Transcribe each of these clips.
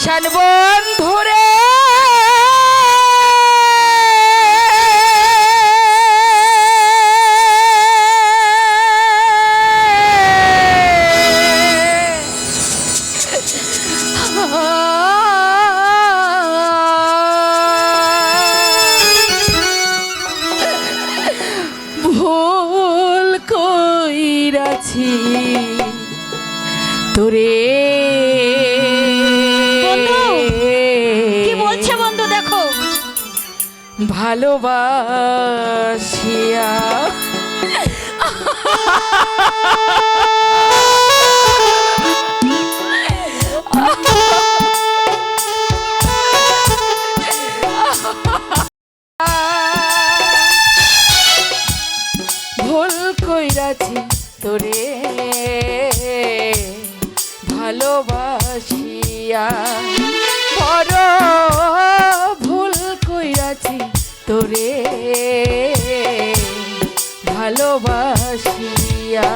পাশান ভালোবাসিয়া। ভুল কইরাছি তোরে। ভালোবাসিয়া। তোরে ভালোবাসিয়া।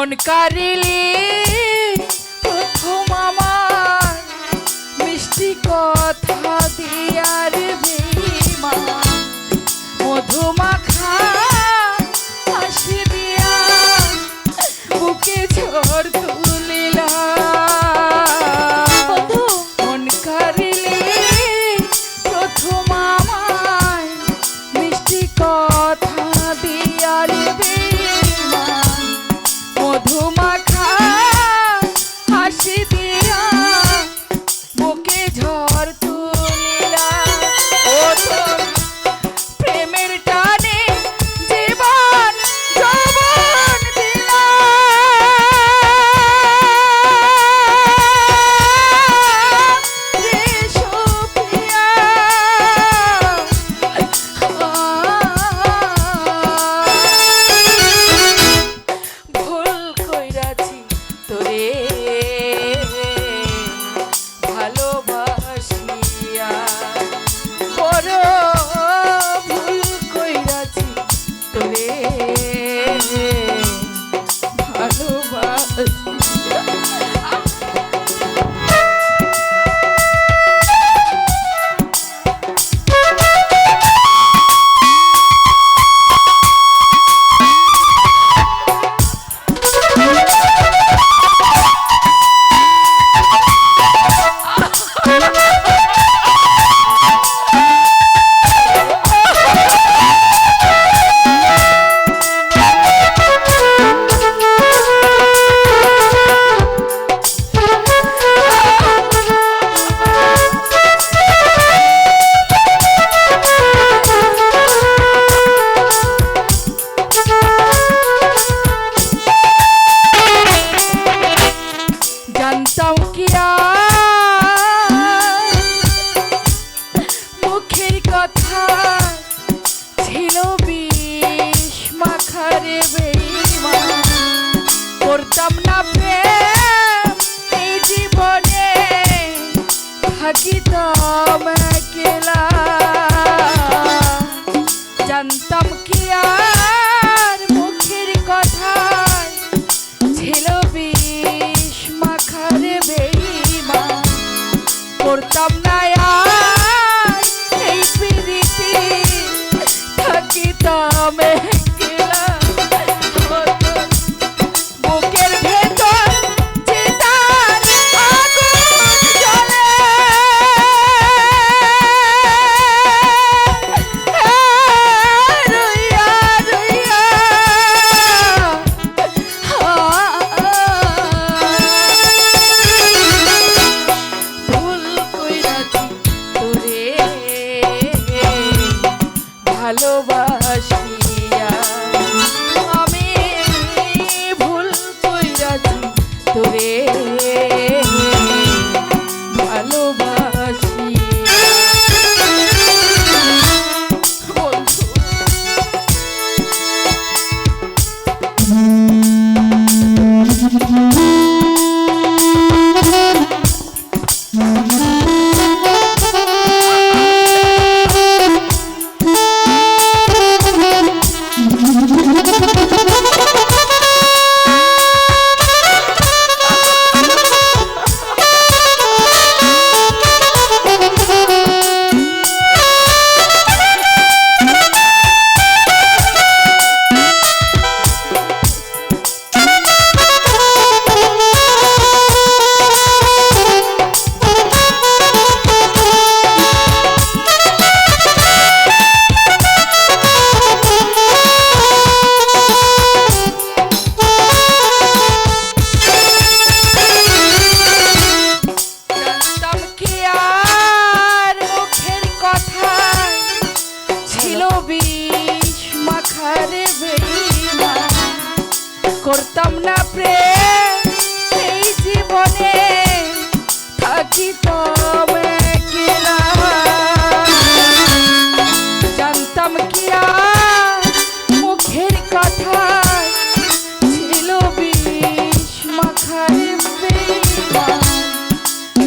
মন কারিলি প্রথম আমার মিষ্টি কথা দিয়ার ভীমা মধুমা মধু নামে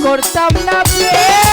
করতাম না প্রেম